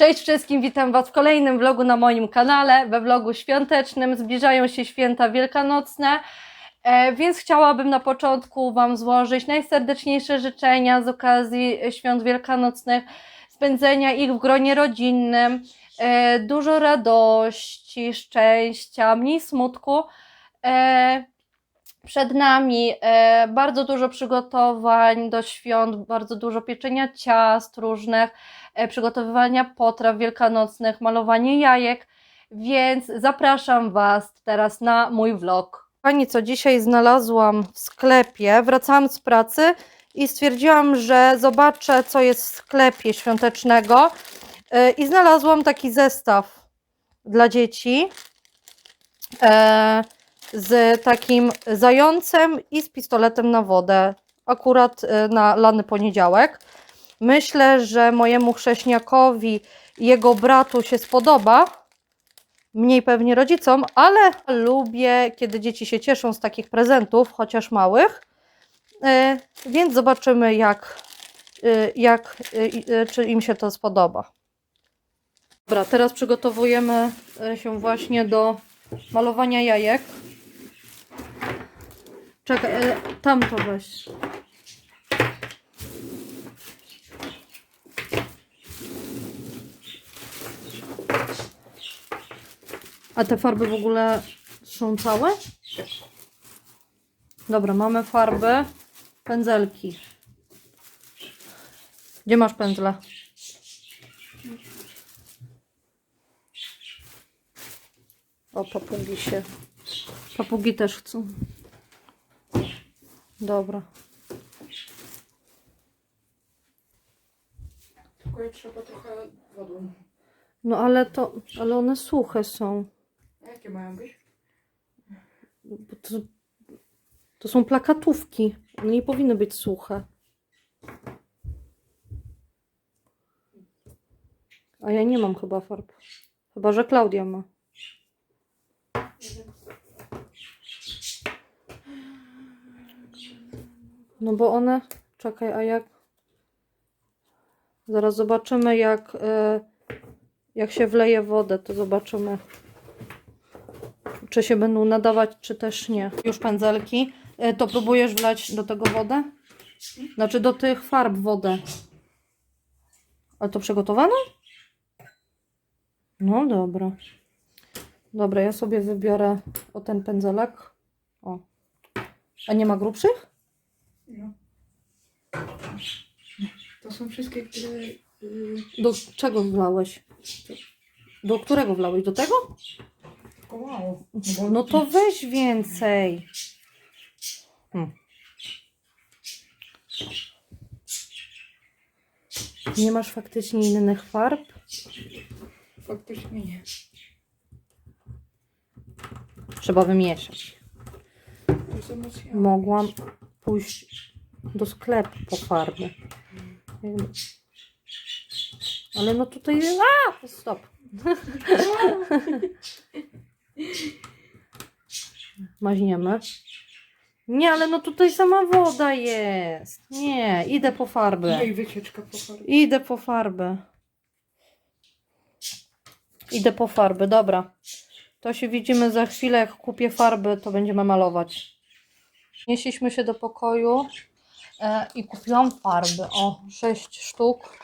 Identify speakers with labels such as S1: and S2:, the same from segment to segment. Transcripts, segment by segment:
S1: Cześć wszystkim, witam Was w kolejnym vlogu na moim kanale, we vlogu świątecznym. Zbliżają się święta wielkanocne, e, więc chciałabym na początku Wam złożyć najserdeczniejsze życzenia z okazji świąt wielkanocnych, spędzenia ich w gronie rodzinnym, e, dużo radości, szczęścia, mniej smutku. Przed nami e, bardzo dużo przygotowań do świąt, bardzo dużo pieczenia ciast różnych, e, przygotowywania potraw wielkanocnych, malowanie jajek, więc zapraszam Was teraz na mój vlog. Pani, co dzisiaj znalazłam w sklepie, wracałam z pracy i stwierdziłam, że zobaczę, co jest w sklepie świątecznego e, i znalazłam taki zestaw dla dzieci. E, z takim zającem i z pistoletem na wodę, akurat y, na lany poniedziałek. Myślę, że mojemu chrześniakowi jego bratu się spodoba, mniej pewnie rodzicom, ale lubię, kiedy dzieci się cieszą z takich prezentów, chociaż małych. Y, Więc zobaczymy, jak, y, jak, czy im się to spodoba. Dobra, teraz przygotowujemy się właśnie do malowania jajek. Czekaj, e, tam to weź. A te farby w ogóle są całe? Dobra, mamy farby, pędzelki. Gdzie masz pędzle? O, papugi się. Papugi też chcą. Dobra.
S2: Tylko je trzeba trochę wodą.
S1: No ale to, ale one suche są.
S2: A jakie mają być?
S1: Bo To, to są plakatówki. One nie powinny być suche. A ja nie mam chyba farb. Chyba, że Klaudia ma. No bo one. Czekaj, a jak. Zaraz zobaczymy, jak. e, Jak się wleje wodę, to zobaczymy. Czy się będą nadawać, czy też nie. Już pędzelki. E, To próbujesz wlać do tego wodę? Znaczy do tych farb wodę. Ale to przygotowane? No dobra. Dobra, ja sobie wybiorę o ten pędzelek. O. A nie ma grubszych?
S2: No. To są wszystkie, które... Yy,
S1: Do czego wlałeś? Do którego wlałeś? Do tego?
S2: tylko mało. bo
S1: No to weź więcej. Hmm. Nie masz faktycznie innych farb?
S2: Faktycznie nie.
S1: Trzeba wymieszać.
S2: To.
S1: Mogłam pójść do sklepu po farby. Ale no tutaj. A! Stop. Maźniemy. Nie, ale no tutaj sama woda jest. Nie, idę po farbę.
S2: Jej wycieczka po farbie.
S1: Idę po farbę. Idę po farbę, dobra. To się widzimy za chwilę, jak kupię farby, to będziemy malować. Nieśliśmy się do pokoju e, i kupiłam farby. O, 6 sztuk.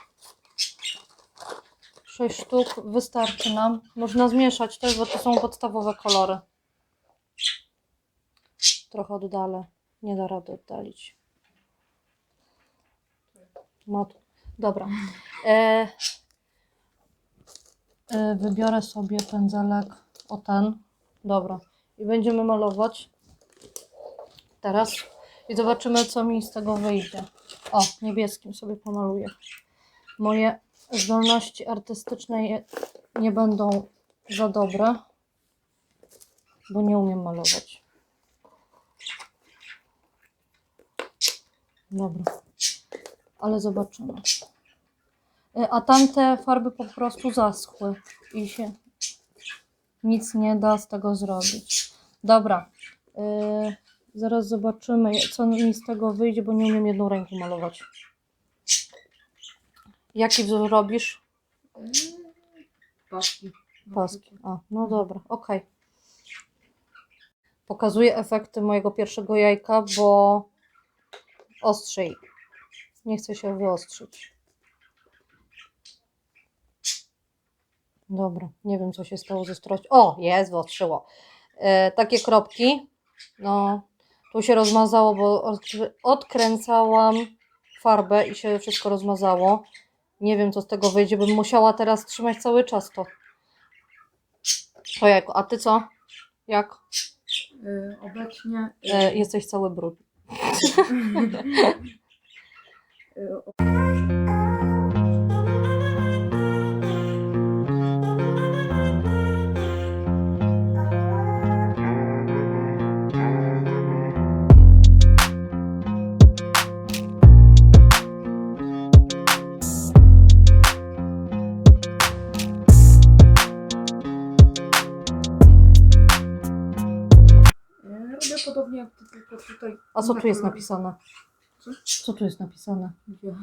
S1: 6 sztuk wystarczy nam. Można zmieszać też, bo to są podstawowe kolory. Trochę oddalę. Nie da rady oddalić. Dobra. E, e, wybiorę sobie pędzelek o ten. Dobra. I będziemy malować. Teraz. I zobaczymy, co mi z tego wyjdzie. O, niebieskim sobie pomaluję. Moje zdolności artystyczne nie będą za dobre, bo nie umiem malować. Dobra. Ale zobaczymy. Y, A tamte farby po prostu zaschły i się nic nie da z tego zrobić. Dobra. y, zaraz zobaczymy, co mi z tego wyjdzie, bo nie umiem jedną ręką malować. Jaki wzór robisz?
S2: Paski.
S1: Paski. A, no dobra, okej. Pokazuję efekty mojego pierwszego jajka, bo ostrzej. Nie chcę się wyostrzyć. Dobra, nie wiem co się stało ze strością. O, jest, wyostrzyło. E, takie kropki. No, tu się rozmazało, bo odkrę- odkręcałam farbę i się wszystko rozmazało. Nie wiem co z tego wyjdzie, bym musiała teraz trzymać cały czas to. Ojejku, a ty co? Jak?
S2: Y, obecnie. y,
S1: E, jesteś cały brudny.
S2: y,
S1: A co tu jest
S2: na
S1: napisane?
S2: Co?
S1: Co tu jest napisane?
S2: Gdzie?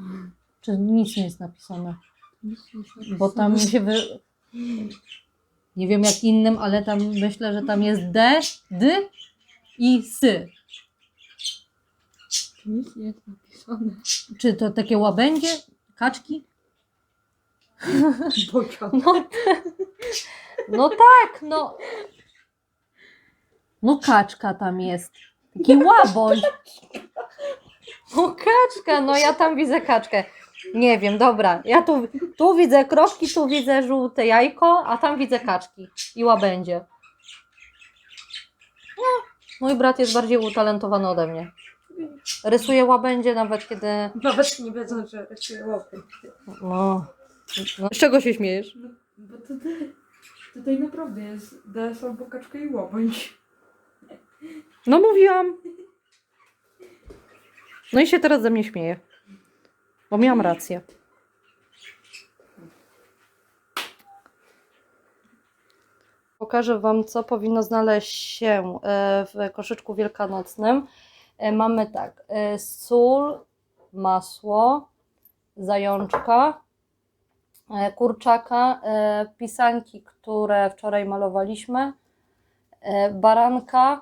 S1: Czy nic nie jest napisane?
S2: Nic nie jest napisane.
S1: Bo tam się wy... Nie wiem jak innym, ale tam myślę, że tam jest D, D i sy.
S2: Nic nie jest napisane.
S1: Czy to takie łabędzie? Kaczki?
S2: Bocia.
S1: No, no tak, no. No kaczka tam jest. Taki łaboń. No kaczka, no ja tam widzę kaczkę. Nie wiem, dobra. Ja tu, tu widzę kropki, tu widzę żółte jajko, a tam widzę kaczki i łabędzie. No, mój brat jest bardziej utalentowany ode mnie. Rysuje łabędzie nawet kiedy...
S2: Nawet nie wiedzą, że rysuję łapy.
S1: No. no. Z czego się śmiejesz?
S2: No, bo tutaj, tutaj naprawdę jest DS albo kaczka i łabędź.
S1: No mówiłam. No i się teraz ze mnie śmieje. Bo miałam rację. Pokażę Wam, co powinno znaleźć się e, w koszyczku wielkanocnym. E, Mamy tak, e, sól, masło, zajączka, kurczaka, pisanki, które wczoraj malowaliśmy, baranka,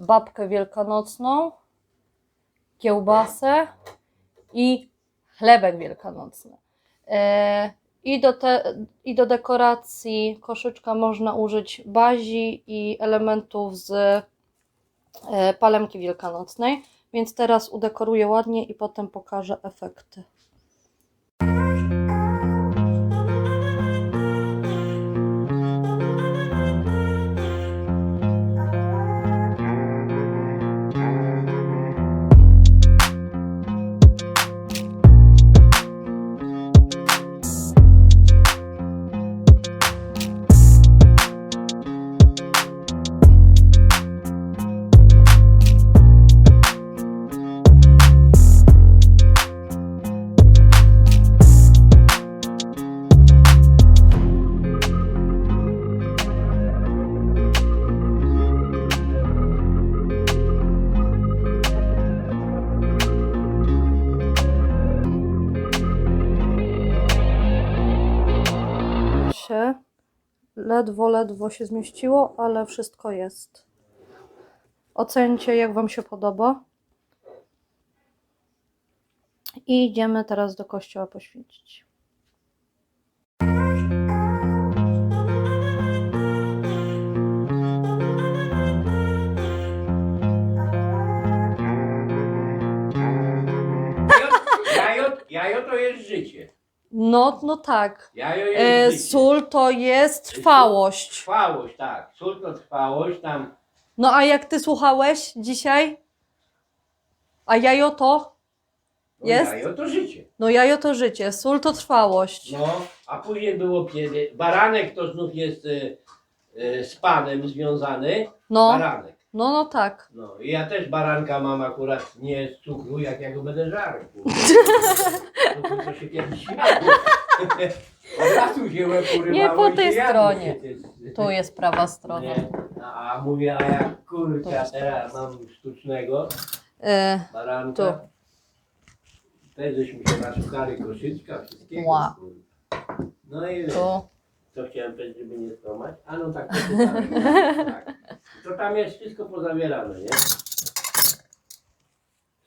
S1: babkę wielkanocną, kiełbasę i chlebek wielkanocny. E, I do, te, I do dekoracji koszyczka można użyć bazi i elementów z e, palemki wielkanocnej. Więc teraz udekoruję ładnie i potem pokażę efekty. Ledwo, ledwo się zmieściło, ale wszystko jest. Ocencie, jak Wam się podoba. I idziemy teraz do kościoła poświęcić.
S3: Jajo, jajo to jest życie.
S1: No, no tak.
S3: Jajo jest
S1: E,
S3: życie.
S1: sól to jest trwałość.
S3: Trwałość, tak. Sól to trwałość, tam
S1: No a jak Ty słuchałeś dzisiaj? A jajo to?
S3: no,
S1: Jest?
S3: jajo to życie.
S1: No jajo to życie, sól to trwałość.
S3: No, a później było kiedy. Baranek to znów jest y, y, z panem związany.
S1: No,
S3: Baranek.
S1: No, no tak.
S3: No i ja też baranka mam akurat nie z cukru, jak ja go będę żarł. kurwa. To się kiedyś śmiało. Od razu się łeb urywało
S1: Nie po
S3: i
S1: tej
S3: się jadło
S1: stronie. Tu jest prawa strona.
S3: Nie. A mówię, a jak
S1: To
S3: kurczę,
S1: jest-
S3: teraz mam sztucznego
S1: E,
S3: baranka.
S1: Tu.
S3: Też żeśmy się naszukali koszyczka, wszystkiego. Kurwa. No i
S1: Tu.
S3: Co chciałem powiedzieć, żeby nie skłamać? A no tak, to, czytałem, tak. to tam jest wszystko pozawierane, nie?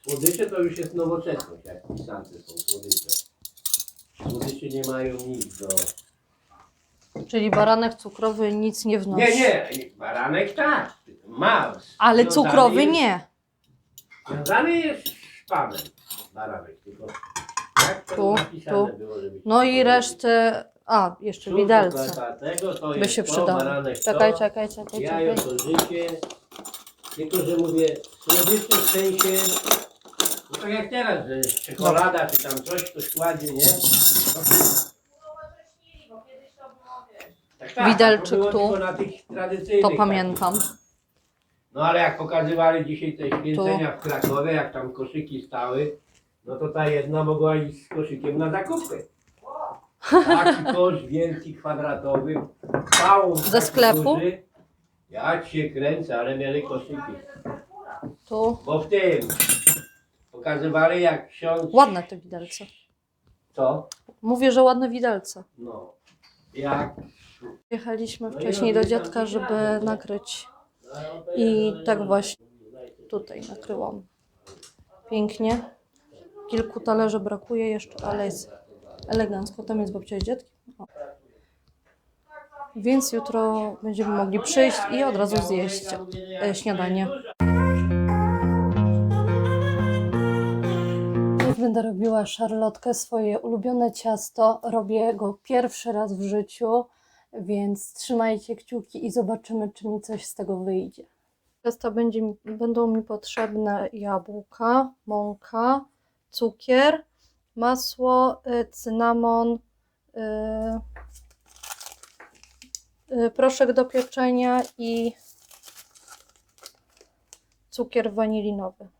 S3: Słodycze to już jest nowoczesność, jak pisance są słodycze. Słodycze nie mają nic do...
S1: Czyli baranek cukrowy nic nie wnosi.
S3: Nie, nie, baranek tak, ma.
S1: Ale
S3: związany
S1: cukrowy
S3: jest-
S1: nie.
S3: Związany jest z panem baranek, tylko jak to
S1: Tu,
S3: napisane
S1: tu.
S3: było, żeby...
S1: No i resztę. A, jeszcze widelce.
S3: to
S1: By
S3: jest
S1: się
S3: to,
S1: przydało.
S3: baranek
S1: Czekaj,
S3: to,
S1: czekaj, czekaj,
S3: jajo
S1: czekaj.
S3: to życie. Tylko, że mówię, w sensie, no tak jak teraz, że czekolada czy tam coś ktoś kładzie, nie? Tak, tak,
S1: Widelczyk
S3: to było
S1: tu.
S3: tylko na tych tradycyjnych
S1: To
S3: takich.
S1: pamiętam.
S3: No ale jak pokazywali dzisiaj te święcenia w Krakowie, jak tam koszyki stały, no to ta jedna mogła iść z koszykiem na zakupy. Taki kosz wielki, kwadratowy, całą
S1: Ze sklepu?
S3: duży. Ja cię kręcę, ale mieli koszyki.
S1: Tu.
S3: Bo w tym pokazywali jak ksiądz...
S1: Ładne te widelce.
S3: Co?
S1: Mówię, że ładne widelce.
S3: No. Jak...
S1: Jechaliśmy
S3: No
S1: wcześniej do dziadka, żeby nakryć.
S3: no
S1: I
S3: ja-
S1: tak właśnie Tutaj nakryłam. Pięknie. Kilku talerzy brakuje jeszcze, ale jest elegancko. Tam jest babcia z dziadkiem. O. Więc jutro będziemy mogli przyjść i od razu zjeść e, śniadanie. Będę robiła szarlotkę, swoje ulubione ciasto. Robię go pierwszy raz w życiu, więc trzymajcie kciuki i zobaczymy, czy mi coś z tego wyjdzie. Ciasta będzie, będą mi potrzebne jabłka, mąka, cukier, masło, y, cynamon, y, y, proszek do pieczenia i cukier wanilinowy.